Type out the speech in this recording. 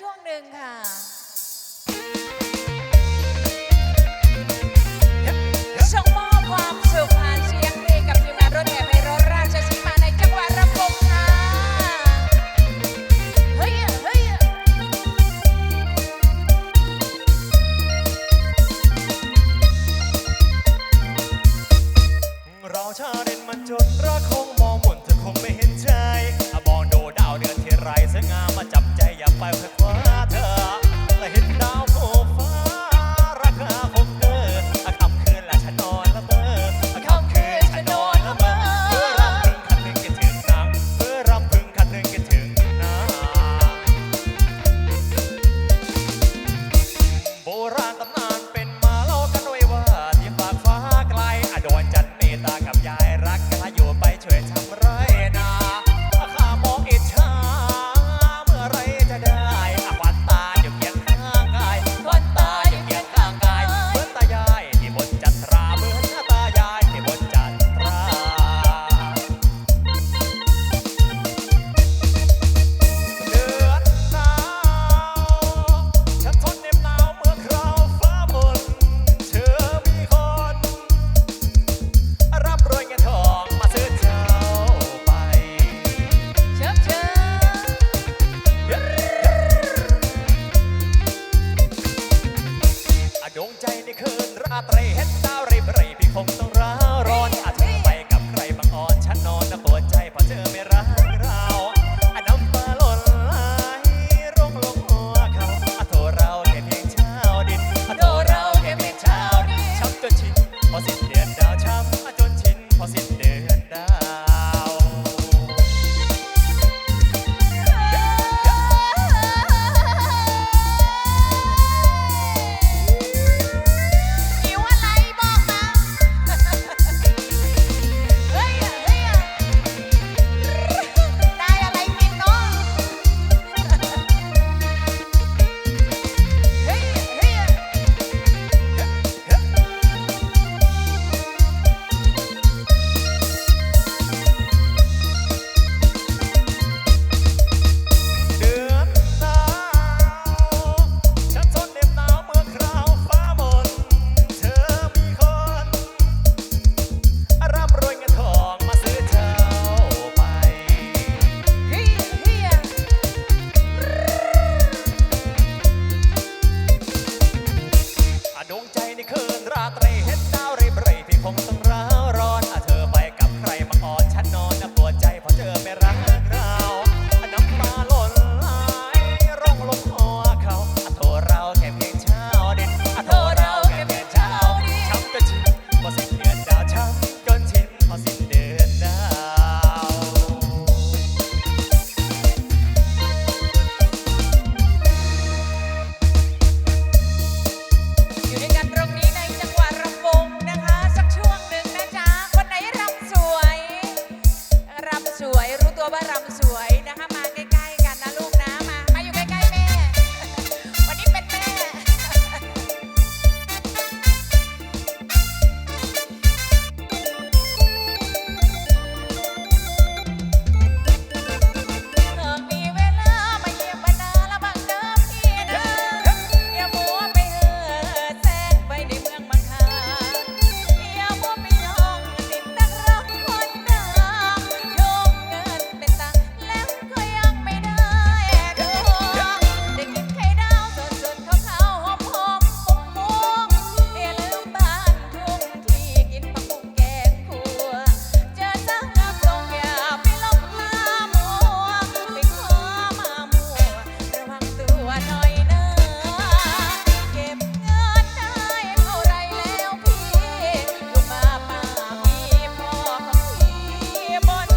ช่วงหนึ่งค่ะส่งมอบความสุขผ่านเสียงเพลงกับทีมงานรถแห่ไพเราะราชสีมาในจังหวัดระบบค่ะเฮ้ยเฮ้ยเราชาเด่นมันจนรักคงมองหมุนเธอคงไม่เห็นใจอะมองดูดาวเดือนทีไรสวยงามมาจับใจอย่าไปค่อย 我走 Bun.